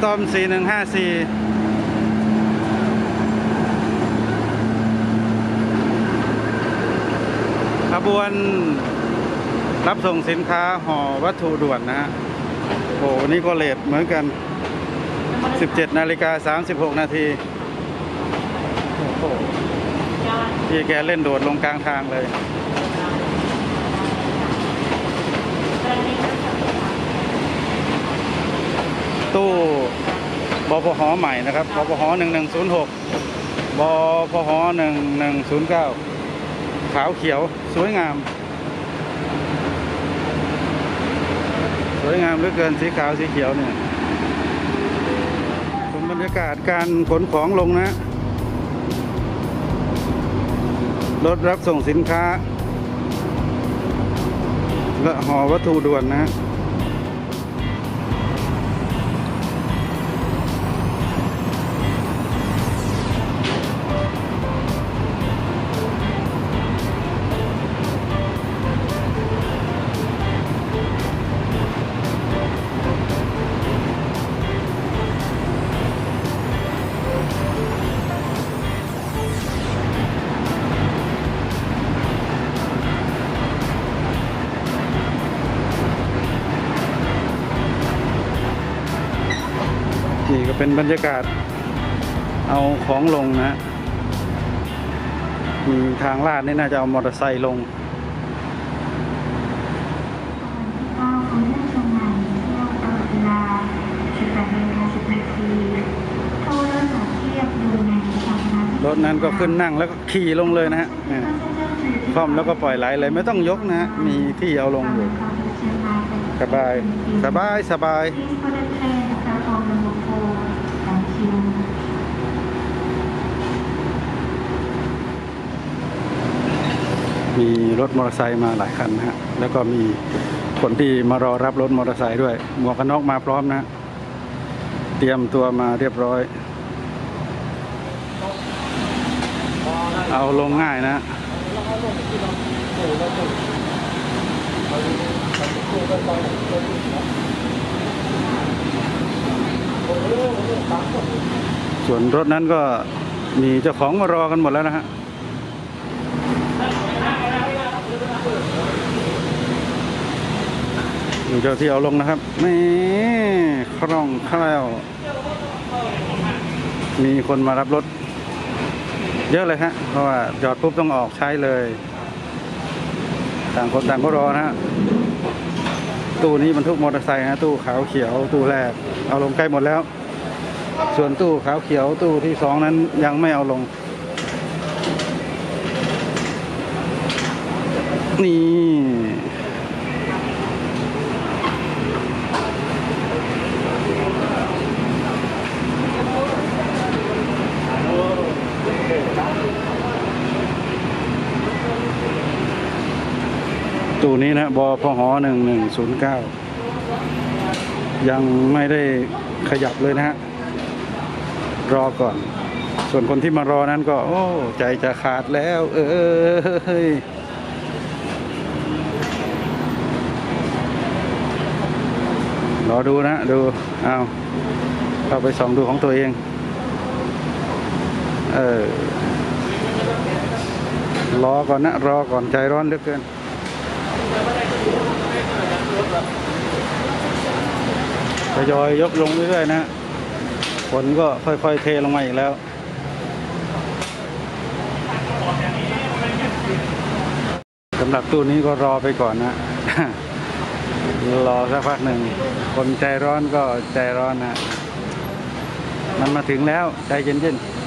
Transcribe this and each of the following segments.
อันสตอม 4154ขบวนรับส่งสินค้าห่อวัตถุด่วนนะฮะโอ้โหนี่ก็เลทเหมือนกัน 17 นาฬิกา 36 นาทีโอ้โหพี่แกเล่นโดดลงกลางทางเลย ตู้บพหใหม่นะครับบพห1106บพห1109 ขาวเขียวสวยงาม สวยงามเหลือเกินสีขาวสีเขียวเนี่ยเป็นบรรยากาศการขนของลงนะ รถรับส่งสินค้า และห่อวัตถุด่วนนะ เป็นบรรยากาศเอาของลงนะมีทางลาดนี่น่าจะเอามอเตอร์ไซค์ลงเก้าของเรื่องชมงานเที่ยวตลอดเวลา18นาฬิกา10นาทีโทรเริ่มจากเทียบดูในสาธารณะรถนั้นก็ขึ้นนั่งแล้วก็ขี่ลงเลยนะฮะเนี่ยคล่อมแล้วก็ปล่อยไหลเลยไม่ต้องยกนะฮะ มีที่เอาลงอยู่ สบาย สบาย สบาย มีรถมอเตอร์ไซค์มาหลายคันนะฮะแล้วก็มีคนที่มารอรับรถมอเตอร์ไซค์ด้วย หมวกกันน็อกมาพร้อมนะ เตรียมตัวมาเรียบร้อย เอาลงง่ายนะส่วนรถนั้นก็มีเจ้าของมารอกันหมดแล้วนะฮะ เจ้าที่เอาลงนะครับนี่คล่องแคล่วมีคนมารับรถ เยอะเลยฮะ เพราะว่าจอดปุ๊บต้องออกใช้เลย ต่างคนต่างก็รอนะฮะ ตู้นี้บรรทุกมอเตอร์ไซค์นะตู้ขาวเขียวตู้แรก เอาลงใกล้หมดแล้ว ส่วนตู้ขาวเขียวตู้ที่สองนั้นยังไม่เอาลง นี่ ตู้นี้นะบอพหหนึ่งหนึ่งศูนย์เก้ายังไม่ได้ขยับเลยนะฮะ รอก่อน ส่วนคนที่มารอนั้นก็ โอ้ ใจจะขาดแล้ว เอ้ยรอดูนะ ดู เอาเข้าไปส่องดูของตัวเอง เออ รอก่อนนะ รอก่อนใจร้อนเหลือเกิน ทยอยยกลงเรื่อยๆนะฝนก็ค่อยๆเทลงมาอีกแล้วสำหรับตู้นี้ก็รอไปก่อนนะ รอสักพักหนึ่ง คนใจร้อนก็ใจร้อนนะ มันมาถึงแล้วใจเย็นๆ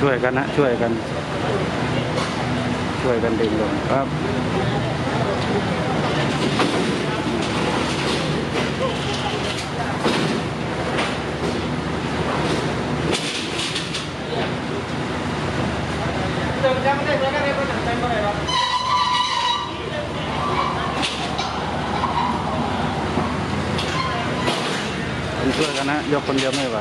ช่วยกันนะช่วยกัน ช่วยกันดึงลงครับอเป็นช่วยกันนะ ยกคนเดียวไม่ไหว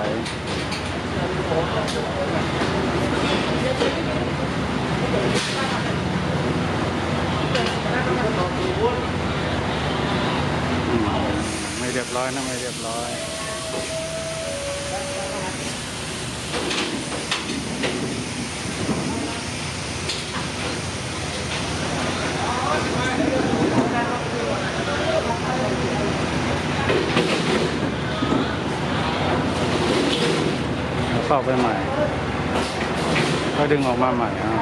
ไม่เรียบร้อยนะไม่เรียบร้อยเข้าไปใหม่ก็ดึงออกมาใหม่อะ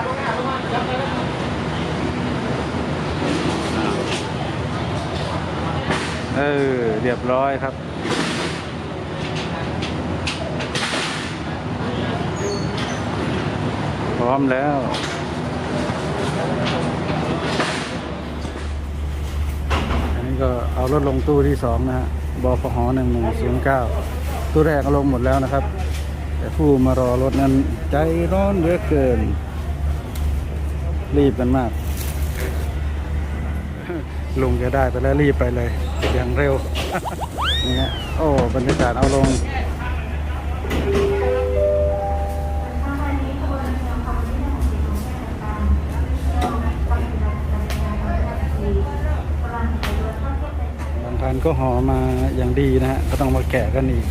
เออ เรียบร้อยครับ พร้อมแล้วอันนี้ก็เอารถลงตู้ที่สองนะฮะบพหหนึ่งหนึ่งศูนย์เก้าตู้แรกลงหมดแล้วนะครับ แต่ผู้มารอรถนั้นใจร้อนเหลือเกิน รีบกันมาก ลุงจะได้ไปแล้วรีบไปเลย อย่างเร็วนี่ฮะโอ้บรรยากาศเอาลงบางคันก็ห่อมาอย่างดีนะฮะก็ต้องมาแกะกันอีก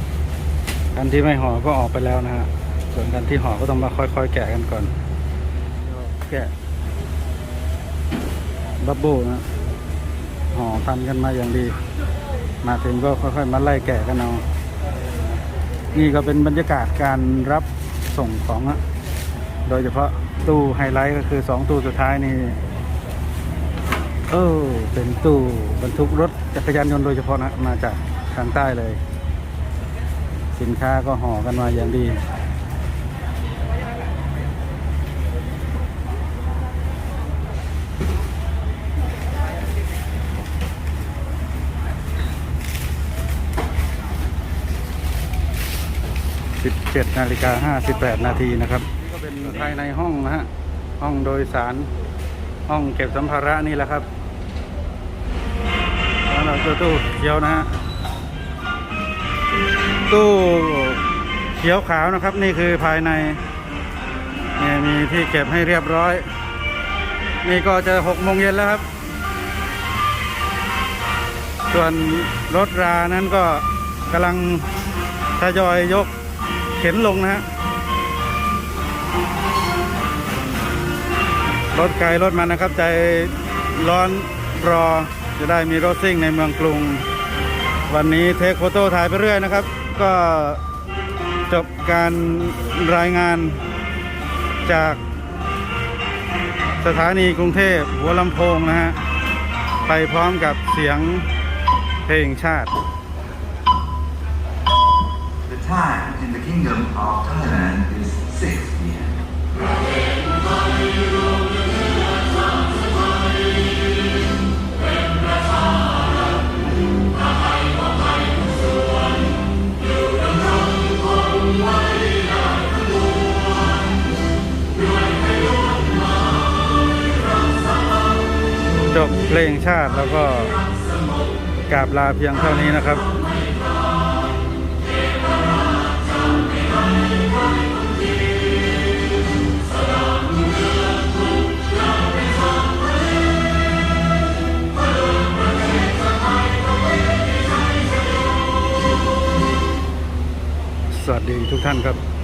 คันที่ไม่ห่อก็ออกไปแล้วนะฮะส่วนคันที่ห่อก็ต้องมาค่อยๆ แกะกันก่อนแกะ บับเบิ้ลนะห่อพันกันมาอย่างดี มาถึงก็ค่อยๆมาไล่แกะกันเอานี่ก็เป็นบรรยากาศการรับส่งของอะโดยเฉพาะตู้ไฮไลท์ก็คือสองตู้สุดท้ายนี่เออเป็นตู้บรรทุกรถจักรยานยนต์โดยเฉพาะนะมาจากทางใต้เลย สินค้าก็ห่อกันมาอย่างดี 17นาฬิกา58 นาทีนะครับนี่ก็เป็นภายในห้องนะฮะห้องโดยสารห้องเก็บสัมภาระนี่แหละครับแล้วเราตู้เขียวนะฮะตู้เขียวขาวนะครับ นี่คือภายในเนี่ยมีที่เก็บให้เรียบร้อย นี่ก็จะหกโมงเย็นแล้วครับ ส่วนรถรานั้นก็กำลังทยอยยก ข็นลงนะฮะรถไกลรถมันนะครับ ใจร้อนรอจะได้มีรถซิ่งในเมืองกรุง วันนี้เทคโฟโต้ถ่ายไปเรื่อยนะครับ ก็จบการรายงานจากสถานีกรุงเทพหัวลำโพงนะฮะ ไปพร้อมกับเสียงเพลงชาติ time in the kingdom of Thailand is 6 p.m. จบเพลงชาติแล้วก็กราบลาเพียงเท่านี้นะครับ สวัสดีทุกท่านครับ